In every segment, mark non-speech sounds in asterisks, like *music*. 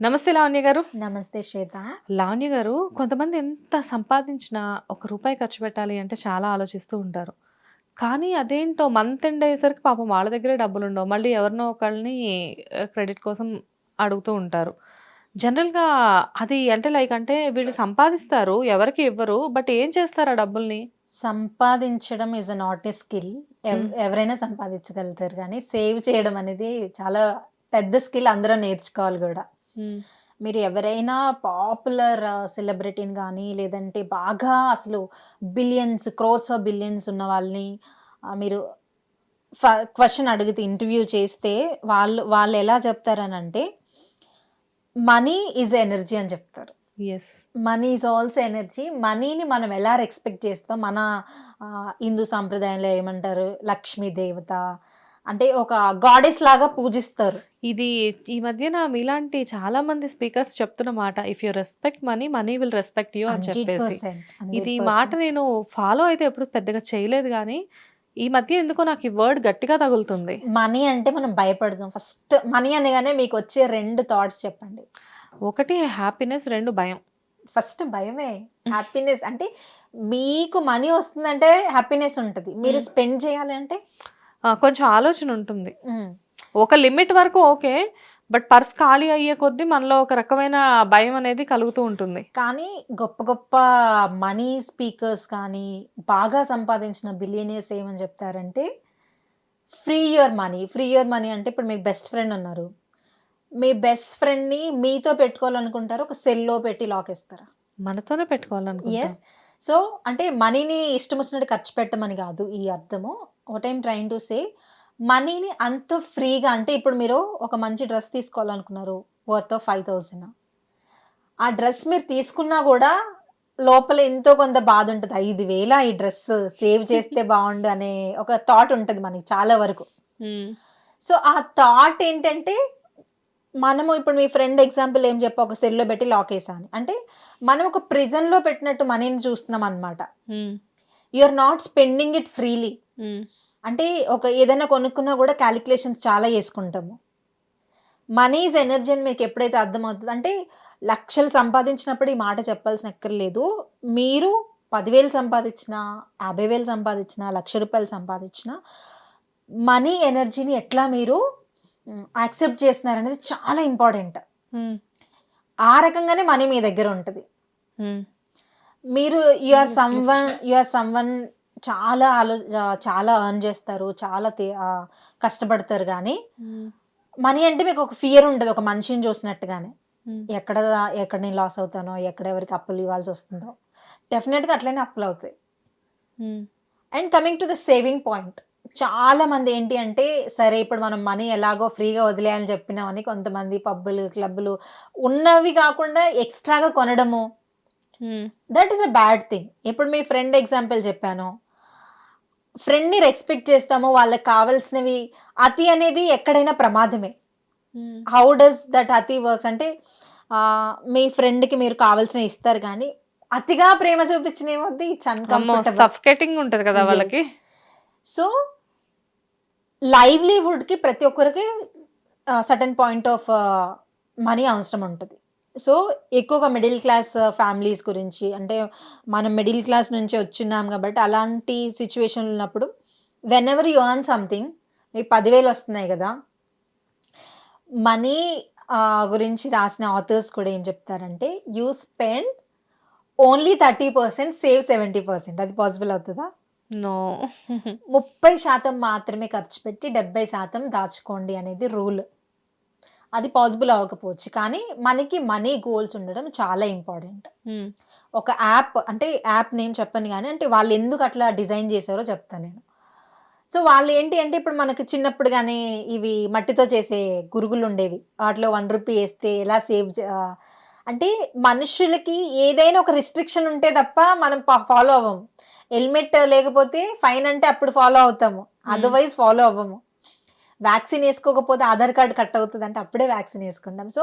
నమస్తే లావణ్య గారు. నమస్తే శ్వేత. లావణ్య గారు కొంతమంది ఎంత సంపాదించినా ఒక రూపాయి ఖర్చు పెట్టాలి అంటే చాలా ఆలోచిస్తూ ఉంటారు. కానీ అదేంటో మంత్ ఎండ్ అయ్యేసరికి పాపం వాళ్ళ దగ్గరే డబ్బులు ఉండవు మళ్ళీ ఎవరినో ఒకళ్ళని క్రెడిట్ కోసం అడుగుతూ ఉంటారు. జనరల్గా అది అంటే లైక్ అంటే వీళ్ళు సంపాదిస్తారు ఎవరికి ఇవ్వరు బట్ ఏం చేస్తారు ఆ డబ్బుల్ని? సంపాదించడం ఇస్ నాట్ ఏ స్కిల్. ఎవరైనా సంపాదించగలుగుతారు. కానీ సేవ్ చేయడం అనేది చాలా పెద్ద స్కిల్ అందరూ నేర్చుకోవాలి కూడా. మీరు ఎవరైనా పాపులర్ సెలబ్రిటీని కానీ లేదంటే బాగా అసలు బిలియన్స్ క్రోర్స్ ఆఫ్ బిలియన్స్ ఉన్న వాళ్ళని మీరు క్వశ్చన్ అడిగితే ఇంటర్వ్యూ చేస్తే వాళ్ళు వాళ్ళు ఎలా చెప్తారని అంటే మనీ ఈజ్ ఎనర్జీ అని చెప్తారు. Yes money is also energy. మనీని మనం ఎలా రెస్పెక్ట్ చేస్తాం? మన హిందూ సాంప్రదాయంలో ఏమంటారు? లక్ష్మీ దేవత అంటే ఒక గాడెస్ లాగా పూజిస్తారు. ఇది ఈ మధ్యన మీలాంటి చాలా మంది స్పీకర్స్ చెప్తున్న మాట if you respect money money will respect you అని చెప్పేసి. ఇది మాట నేను ఫాలో అయితే ఎప్పుడు పెద్దగా చేయలేదు కానీ ఈ మధ్య ఎందుకో నాకు ఈ వర్డ్ గట్టిగా తగులుతుంది. మనీ అంటే మనం భయపడతాం ఫస్ట్ మనీ అనగానే మీకు వచ్చే రెండు థాట్స్ చెప్పండి. ఒకటి హ్యాపీనెస్ రెండు భయం. ఫస్ట్ భయమే. హ్యాపీనెస్ అంటే మీకు మనీ వస్తుందంటే హ్యాపీనెస్ ఉంటుంది. మీరు. స్పెండ్ చేయాలి అంటే ఆ, కొంచెం ఆలోచన ఉంటుంది. ఒక లిమిట్ వరకు ఓకే బట్ పర్స్ ఖాళీ అయ్యే కొద్దీ మనలో ఒక రకమైన భయం అనేది కలుగుతూ ఉంటుంది. కానీ గొప్ప గొప్ప మనీ స్పీకర్స్ కానీ బాగా సంపాదించిన బిలియనియర్స్ ఏమని చెప్తారంటే free your money free your money అంటే ఇప్పుడు మీకు బెస్ట్ ఫ్రెండ్ ఉన్నారు. మీ బెస్ట్ ఫ్రెండ్ని మీతో పెట్టుకోవాలనుకుంటారు? ఒక సెల్లో పెట్టి లాక్ ఇస్తారా మనతోనే పెట్టుకోవాలనుకుంటా. ఎస్ సో అంటే మనీని ఇష్టం వచ్చినట్టు ఖర్చు పెట్టమని కాదు ఈ అర్థము. What I'm trying to say. మనీని అంత ఫ్రీగా అంటే ఇప్పుడు మీరు ఒక మంచి డ్రెస్ తీసుకోవాలనుకున్నారు వర్త్ ఫైవ్ థౌజండ్. ఆ డ్రెస్ మీరు తీసుకున్నా కూడా లోపల ఎంతో కొంత బాధ ఉంటుంది. ఐదు వేల ఈ డ్రెస్ సేవ్ చేస్తే *laughs* బాగుండు అనే ఒక థాట్ ఉంటుంది మనకి చాలా వరకు. సో ఆ థాట్ ఏంటంటే మనము ఇప్పుడు మీ ఫ్రెండ్ ఎగ్జాంపుల్ ఏం చెప్ప ఒక సెల్లో పెట్టి లాక్ వేసాను అంటే మనం ఒక ప్రిజన్లో పెట్టినట్టు మనీని చూస్తున్నాం అనమాట ఉమ్, are not spending it freely. అంటే ఒక ఏదైనా కొనుక్కున్నా కూడా క్యాలిక్యులేషన్స్ చాలా చేసుకుంటాము. మనీ ఈజ్ ఎనర్జీ అని మీకు ఎప్పుడైతే అర్థమవుతుంది అంటే లక్షలు సంపాదించినప్పుడు ఈ మాట చెప్పాల్సిన అక్కర్లేదు మీరు పదివేలు సంపాదించినా యాభై వేలు సంపాదించినా లక్ష రూపాయలు సంపాదించినా మనీ ఎనర్జీని ఎట్లా మీరు యాక్సెప్ట్ చేస్తున్నారు అనేది చాలా ఇంపార్టెంట్ ఆ రకంగానే మనీ మీ దగ్గర ఉంటుంది. మీరు యువర్ సమ్వన్ యువర్ సమ్వన్ చాలా ఆలో చాలా ఎర్న్ చేస్తారు చాలా కష్టపడతారు కానీ మనీ అంటే మీకు ఒక ఫియర్ ఉంటుంది ఒక మనిషిని చూసినట్టుగానే. ఎక్కడ ఎక్కడ నేను లాస్ అవుతానో ఎక్కడ ఎవరికి అప్పులు ఇవ్వాల్సి వస్తుందో డెఫినెట్గా అట్లనే అప్పులు అవుతాయి. And coming to the saving point చాలా మంది ఏంటి అంటే సరే ఇప్పుడు మనం మనీ ఎలాగో ఫ్రీగా వదిలేయాలని చెప్పినామని కొంతమంది పబ్బులు క్లబ్బులు ఉన్నవి కాకుండా ఎక్స్ట్రాగా కొనడము. That is a bad thing ఇప్పుడు మీ ఫ్రెండ్ ఎగ్జాంపుల్ చెప్పాను. ఫ్రెండ్ని రెస్పెక్ట్ చేస్తాము వాళ్ళకి కావాల్సినవి అతి అనేది ఎక్కడైనా ప్రమాదమే. హౌ డస్ దట్ అతి వర్క్స్ అంటే మీ ఫ్రెండ్కి మీరు కావాల్సినవి ఇస్తారు కానీ అతిగా ప్రేమ చూపించిన ఏమవుద్ది ఇట్స్ అన్కంఫర్టబుల్ ఉంటది కదా. వాళ్ళకి. సో లైవ్లీహుడ్కి ప్రతి ఒక్కరికి సటన్ పాయింట్ ఆఫ్ మనీ అవసరం ఉంటుంది. సో ఎక్కువగా మిడిల్ క్లాస్ ఫ్యామిలీస్ గురించి అంటే మనం మిడిల్ క్లాస్ నుంచి వచ్చిన్నాం కాబట్టి అలాంటి సిచ్యువేషన్ ఉన్నప్పుడు whenever you earn something మీకు పదివేలు వస్తున్నాయి కదా మనీ గురించి రాసిన ఆథర్స్ కూడా ఏం చెప్తారంటే you spend only thirty percent save seventy percent అది పాసిబుల్ అవుతుందా? నో ముప్పై శాతం మాత్రమే ఖర్చు పెట్టి డెబ్బై శాతం దాచుకోండి అనేది రూల్. అది పాసిబుల్ అవ్వకపోవచ్చు. కానీ మనకి మనీ గోల్స్ ఉండడం చాలా ఇంపార్టెంట్ ఒక యాప్ అంటే యాప్ నేమ్ చెప్పను కానీ అంటే వాళ్ళు ఎందుకు అట్లా డిజైన్ చేశారో చెప్తాను నేను. సో వాళ్ళు ఏంటి అంటే ఇప్పుడు మనకు చిన్నప్పుడు కానీ ఇవి మట్టితో చేసే గురుగులు ఉండేవి. వాటిలో వన్ రూపీ వేస్తే ఎలా సేవ్ అంటే మనుషులకి ఏదైనా ఒక రిస్ట్రిక్షన్ ఉంటే తప్ప మనం ఫాలో అవ్వము. హెల్మెట్ లేకపోతే ఫైన్ అంటే అప్పుడు ఫాలో అవుతాము. అదర్వైజ్ ఫాలో అవ్వము. వ్యాక్సిన్ వేసుకోకపోతే ఆధార్ కార్డు కట్ అవుతుంది అంటే అప్పుడే వ్యాక్సిన్ వేసుకుంటాం. సో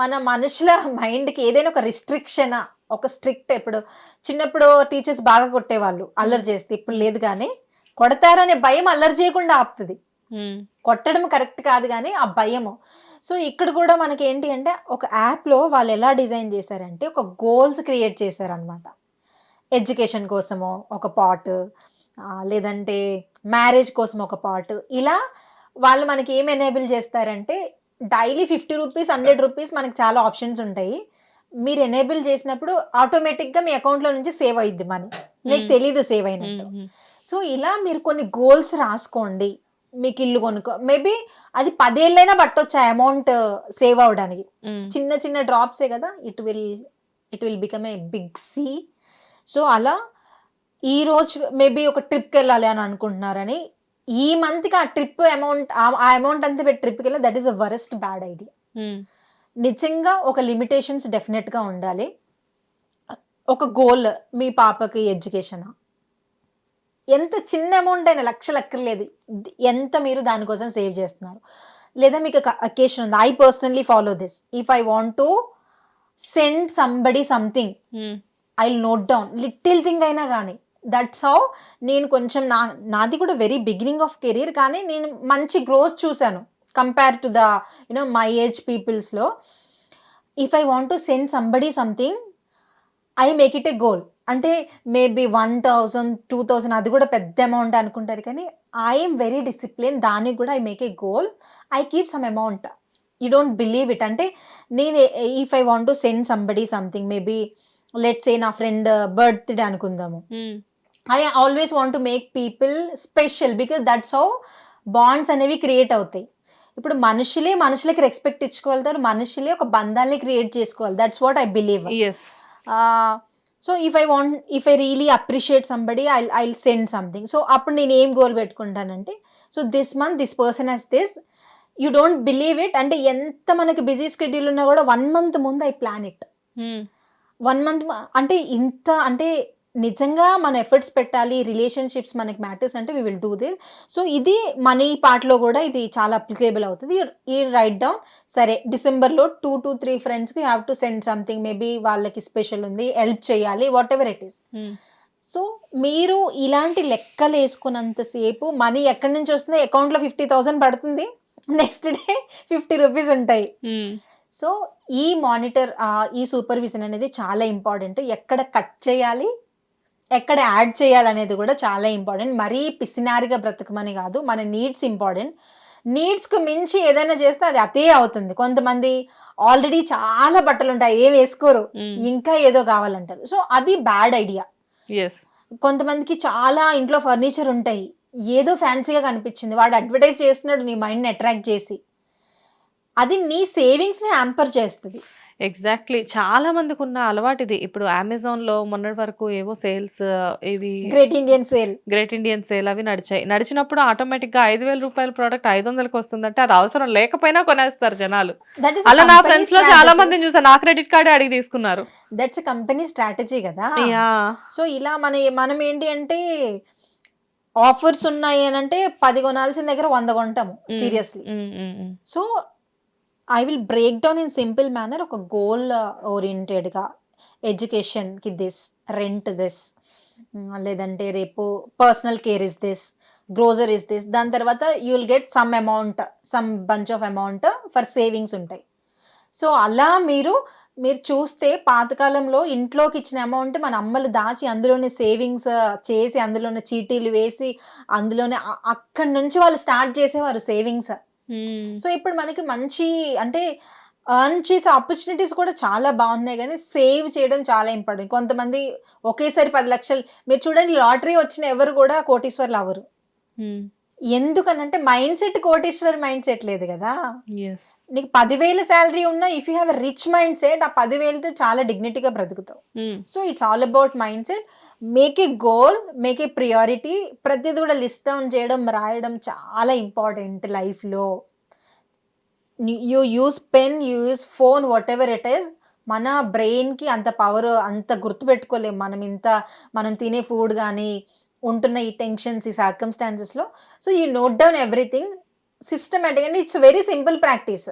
మన మనుషుల మైండ్కి ఏదైనా ఒక రిస్ట్రిక్షన్ ఒక స్ట్రిక్ట్ ఇప్పుడు చిన్నప్పుడు టీచర్స్ బాగా కొట్టేవాళ్ళు అల్లరి చేస్తే ఇప్పుడు లేదు కానీ కొడతారు అనే భయం అల్లరి చేయకుండా ఆపుతుంది. కొట్టడం కరెక్ట్ కాదు కానీ ఆ భయము. సో ఇక్కడ కూడా మనకి ఏంటి అంటే ఒక యాప్లో వాళ్ళు ఎలా డిజైన్ చేశారంటే ఒక గోల్స్ క్రియేట్ చేశారనమాట ఎడ్యుకేషన్ కోసమో ఒక పాట్ లేదంటే మ్యారేజ్ కోసం ఒక పాట్ ఇలా వాళ్ళు మనకి ఏం ఎనేబుల్ చేస్తారంటే daily fifty rupees hundred rupees మనకి చాలా ఆప్షన్స్ ఉంటాయి. మీరు ఎనేబుల్ చేసినప్పుడు ఆటోమేటిక్గా మీ అకౌంట్లో నుంచి సేవ్ అయ్యిద్ది మనీ. మీకు. తెలీదు సేవ్ అయినట్టు. సో ఇలా మీరు కొన్ని గోల్స్ రాసుకోండి. మీకు ఇల్లు కొనుక్కో మేబీ అది పదేళ్ళైనా పట్టొచ్చు ఆ అమౌంట్ సేవ్ అవడానికి? చిన్న చిన్న డ్రాప్సే కదా it will it will become a big sea. So అలా ఈ రోజు మేబీ ఒక ట్రిప్కి వెళ్ళాలి అని అనుకుంటున్నారని ఈ మంత్కి ఆ ట్రిప్ అమౌంట్ ఆ అమౌంట్ అంతా పెట్టి ట్రిప్కి వెళ్ళి that is a worst bad idea నిజంగా ఒక లిమిటేషన్స్ డెఫినెట్గా ఉండాలి. ఒక గోల్ మీ పాపకి ఎడ్యుకేషన్ ఎంత చిన్న అమౌంట్ అయినా లక్షలు అక్కర్లేదు. ఎంత మీరు దానికోసం సేవ్ చేస్తున్నారు. లేదా మీకు అకేషన్ ఉంది? I personally follow this if I want to send somebody something I note down little thing అయినా కానీ. దట్స్ హౌ నేను కొంచెం నా నాది కూడా వెరీ బిగినింగ్ ఆఫ్ కెరీర్ కానీ నేను మంచి గ్రోత్ చూశాను compare to the you know my age పీపుల్స్లో if I want to send somebody something I make it a goal అంటే maybe one thousand two thousand అది కూడా పెద్ద అమౌంట్ అనుకుంటారు కానీ ఐఎమ్ వెరీ డిసిప్లిన్ దానికి కూడా I make a goal I keep some amount you don't believe it అంటే నేను if I want to send somebody something maybe let's a నా ఫ్రెండ్ బర్త్డే అనుకుందాము. Hmm. I always want to make people special because that's how bonds అనేవి create అవుతాయి. ఇప్పుడు మనుషులే మనుషులకి respect ఇచ్చుకోగలుగుతారు మనుషులే ఒక బంధాన్ని క్రియేట్ చేసుకోవాలి. That's what I believe so if I want if I really appreciate somebody I I send something so అప్పుడు నేను ఏం goal పెట్టుకుంటానంటే so this month this person he's this you don't believe it అంటే ఎంత మనకి busy schedule ఉన్నా కూడా one month ముందు I plan it one month అంటే ఇంత అంటే నిజంగా మన ఎఫర్ట్స్ పెట్టాలి రిలేషన్షిప్స్ మనకి మ్యాటర్స్ అంటే we will do this so ఇది మనీ పార్ట్లో కూడా ఇది చాలా అప్లికేబుల్ అవుతుంది. ఈ రైట్ డౌన్ సరే డిసెంబర్లో టూ టు త్రీ ఫ్రెండ్స్కి have to send something maybe వాళ్ళకి స్పెషల్ ఉంది హెల్ప్ చేయాలి whatever it is so మీరు ఇలాంటి లెక్కలు వేసుకున్నంతసేపు మనీ ఎక్కడి నుంచి వస్తుంది? అకౌంట్లో ఫిఫ్టీ థౌసండ్ పడుతుంది. నెక్స్ట్ డే ఫిఫ్టీ రూపీస్ ఉంటాయి. సో ఈ మానిటర్ ఈ సూపర్విజన్ అనేది చాలా ఇంపార్టెంట్ ఎక్కడ కట్ చేయాలి? ఎక్కడ యాడ్ చేయాలనేది కూడా చాలా ఇంపార్టెంట్. మరీ పిసినారిగా బ్రతకమని కాదు మన నీడ్స్ ఇంపార్టెంట్. నీడ్స్కి మించి ఏదైనా చేస్తే అది అదే అవుతుంది. కొంతమంది ఆల్రెడీ చాలా బట్టలు ఉంటాయి ఏం వేసుకోరు ఇంకా ఏదో కావాలంటారు. సో అది బ్యాడ్ ఐడియా. కొంతమందికి చాలా ఇంట్లో ఫర్నిచర్ ఉంటాయి. ఏదో ఫ్యాన్సీగా కనిపించింది వాడు అడ్వర్టైజ్ చేస్తున్నాడు నీ మైండ్ని అట్రాక్ట్ చేసి. అది నీ సేవింగ్స్ని హ్యాంపర్ చేస్తుంది. ఎగ్జాక్ట్లీ చాలా మందికి ఉన్న అలవాటు ఇది ఇప్పుడు అమెజాన్లో మొన్నటి వరకు ఏవో సేల్స్ ఇవి great Indian sale great Indian sale అవి నడిచాయి. నడిచినప్పుడు ఆటోమేటిక్గా ఐదు వేల రూపాయల ప్రోడక్ట్ ఐదు వందలకి వస్తుందంటే అది అవసరం లేకపోయినా కొనేస్తారు జనాలు. అలా నా ఫ్రెండ్స్లో చాలా మందిని చూసాను నా క్రెడిట్ కార్డు అడిగి తీసుకున్నారు. దట్స్ కంపెనీ స్ట్రాటజీ కదా. సో ఇలా మన మనం ఏంటి అంటే ఆఫర్స్ ఉన్నాయి అని అంటే పది కొనాల్సిన దగ్గర వంద కొంటాము seriously so I will break down in simple manner ఒక గోల్ ఓరియంటెడ్గా ఎడ్యుకేషన్కి దిస్ రెంట్ దిస్ లేదంటే రేపు personal care is this grocer is this దాని తర్వాత you will get some amount some bunch of amount for savings ఉంటాయి. So అలా మీరు మీరు చూస్తే పాతకాలంలో ఇంట్లోకి ఇచ్చిన అమౌంట్ మన అమ్మలు దాచి అందులోనే సేవింగ్స్ uh, చేసి అందులోనే చీటీలు వేసి అందులోనే అక్కడి నుంచి వాళ్ళు స్టార్ట్ చేసేవారు సేవింగ్స్ సో ఇప్పుడు మనకి మంచి అంటే అర్న్ చేసే ఆపర్చునిటీస్ కూడా చాలా బాగున్నాయి కానీ సేవ్ చేయడం చాలా ఇంపార్టెంట్. కొంతమంది ఒకేసారి పది లక్షలు మీరు చూడండి లాటరీ వచ్చిన ఎవరు కూడా కోటీశ్వర్లు అవ్వరు. ఎందుకనంటే మైండ్ సెట్ కోటీశ్వర్ మైండ్ సెట్ లేదు కదా. నీకు పదివేల శాలరీ ఉన్నా if you have rich mind set ఆ పదివేలతో చాలా డిగ్నిటీగా బ్రతుకుతావు. So it's all about mind set make a goal make a priority ప్రతిది కూడా లిస్ట్ డౌన్ చేయడం రాయడం చాలా ఇంపార్టెంట్ లైఫ్లో you use pen you use phone whatever it is మన బ్రెయిన్కి అంత పవర్ అంత గుర్తుపెట్టుకోలేం. మనం ఇంత మనం తినే ఫుడ్ కానీ ఉంటున్న ఈ టెన్షన్స్ ఈ సర్కమ్స్టాన్సెస్లో so you note down everything systematic and it's very simple practice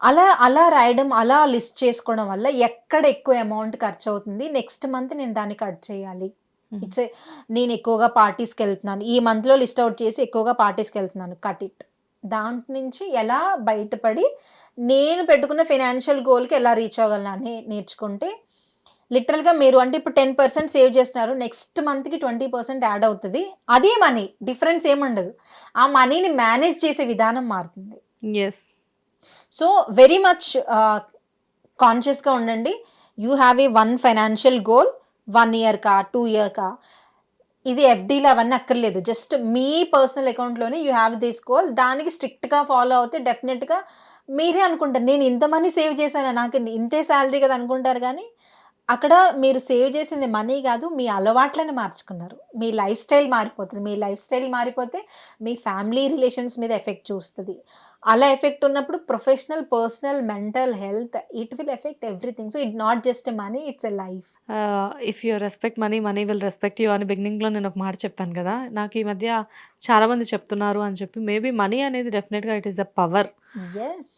అలా అలా రాయడం అలా లిస్ట్ చేసుకోవడం వల్ల ఎక్కడ ఎక్కువ అమౌంట్ ఖర్చు అవుతుంది? నెక్స్ట్ మంత్ నేను దాన్ని కట్ చేయాలి. ఇట్స్ నేను ఎక్కువగా పార్టీస్కి వెళ్తున్నాను. ఈ మంత్లో లిస్ట్ అవుట్ చేసి ఎక్కువగా పార్టీస్కి వెళ్తున్నాను. కట్ ఇట్ దాంట్ నుంచి ఎలా బయటపడి నేను పెట్టుకున్న ఫైనాన్షియల్ గోల్కి ఎలా రీచ్ అవ్వగలను అని నేర్చుకుంటే లిటరల్గా మీరు అంటే ఇప్పుడు టెన్ పర్సెంట్ సేవ్ చేస్తున్నారు నెక్స్ట్ మంత్కి ట్వంటీ పర్సెంట్ యాడ్ అవుతుంది. అదే మనీ డిఫరెన్స్ ఏముండదు. ఆ మనీని మేనేజ్ చేసే విధానం మారుతుంది. ఎస్ సో వెరీ మచ్ కాన్షియస్గా ఉండండి. You have a one financial goal one year కా టూ ఇయర్ కా. ఇది ఎఫ్డీలు అవన్నీ అక్కర్లేదు. జస్ట్ మీ పర్సనల్ అకౌంట్లోనే యూ హ్యావ్ దిస్ గోల్ దానికి స్ట్రిక్ట్గా ఫాలో అవుతే డెఫినెట్గా మీరే అనుకుంటారు. నేను ఇంత మనీ సేవ్ చేశాను? నాకు ఇంతే శాలరీ కదా అనుకుంటారు కానీ అక్కడ మీరు సేవ్ చేసింది మనీ కాదు మీ అలవాట్లను మార్చుకున్నారు. మీ లైఫ్ స్టైల్ మారిపోతుంది. మీ లైఫ్ స్టైల్ మారిపోతే మీ ఫ్యామిలీ రిలేషన్స్ మీద ఎఫెక్ట్ చూస్తుంది. అలా ఎఫెక్ట్ ఉన్నప్పుడు professional personal mental health it will affect everything. So it not just money it's a life. If you respect money money will respect you అని బిగినింగ్లో నేను ఒక మాట చెప్పాను కదా. నాకు ఈ మధ్య చాలా మంది చెప్తున్నారు అని చెప్పి మేబీ మనీ అనేది డెఫినెట్గా it is the power yes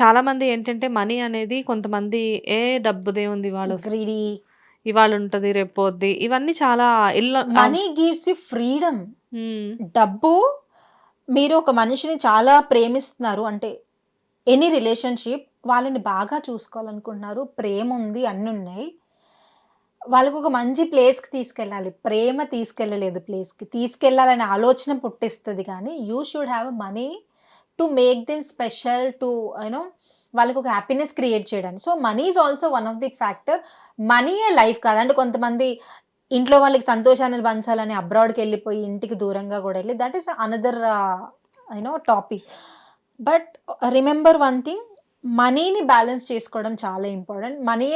చాలా మంది ఏంటంటే మనీ అనేది కొంతమంది ఏ డబ్బుదే ఉంది వాళ్ళు ఇవాళ ఉంటుంది రేపు ఇవన్నీ చాలా ఇల్లు మనీ గివ్స్ యూ ఫ్రీడమ్. డబ్బు మీరు ఒక మనిషిని చాలా ప్రేమిస్తున్నారు అంటే ఎనీ రిలేషన్షిప్ వాళ్ళని బాగా చూసుకోవాలనుకుంటున్నారు ప్రేమ ఉంది అన్నీ ఉన్నాయి. వాళ్ళకు ఒక మంచి ప్లేస్కి తీసుకెళ్ళాలి ప్రేమ తీసుకెళ్ళలేదు ప్లేస్కి తీసుకెళ్ళాలనే ఆలోచన పుట్టిస్తుంది కానీ you should have money to make them special to you know వాళ్ళకి ఒక హ్యాపీనెస్ క్రియేట్ చేయడానికి. So money is also one of the factor మనీయే లైఫ్ కాదంటే కొంతమంది ఇంట్లో వాళ్ళకి సంతోషాన్ని పంచాలని అబ్రాడ్కి వెళ్ళిపోయి ఇంటికి దూరంగా కూడా వెళ్ళి that is another you know topic but remember one thing మనీని బ్యాలెన్స్ చేసుకోవడం చాలా ఇంపార్టెంట్ మనీ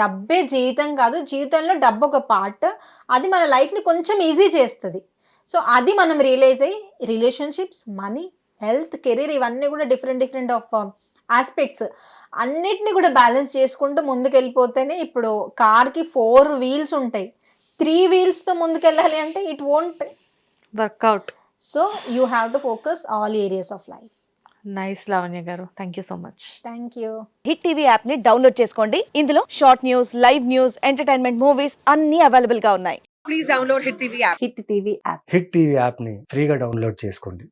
డబ్బే జీవితం కాదు. జీవితంలో డబ్బు ఒక పార్ట్ అది మన లైఫ్ని కొంచెం ఈజీ చేస్తుంది. సో అది మనం రియలైజ్ అయ్యి రిలేషన్షిప్స్ మనీ హెల్త్ కెరీర్ ఇవన్నీ కూడా డిఫరెంట్ డిఫరెంట్ ఆఫ్ ఆస్పెక్ట్స్ అన్నిటిని కూడా బ్యాలెన్స్ చేసుకుంటూ ముందుకు వెళ్ళిపోతేనే ఇప్పుడు కార్కి ఫోర్ వీల్స్ ఉంటాయి. త్రీ వీల్స్తో ముందుకెళ్ళాలి అంటే it won't work out so you have to focus all areas of life nice Lavanya garu. Thank you so much thank you hit TV యాప్ని డౌన్లోడ్ చేసుకోండి. ఇందులో short news live news entertainment movies అన్ని అవైలబుల్గా ఉన్నాయి. Please download Hit TV app. Hit TV app hit TV యాప్ని ఫ్రీగా download చేసుకోండి.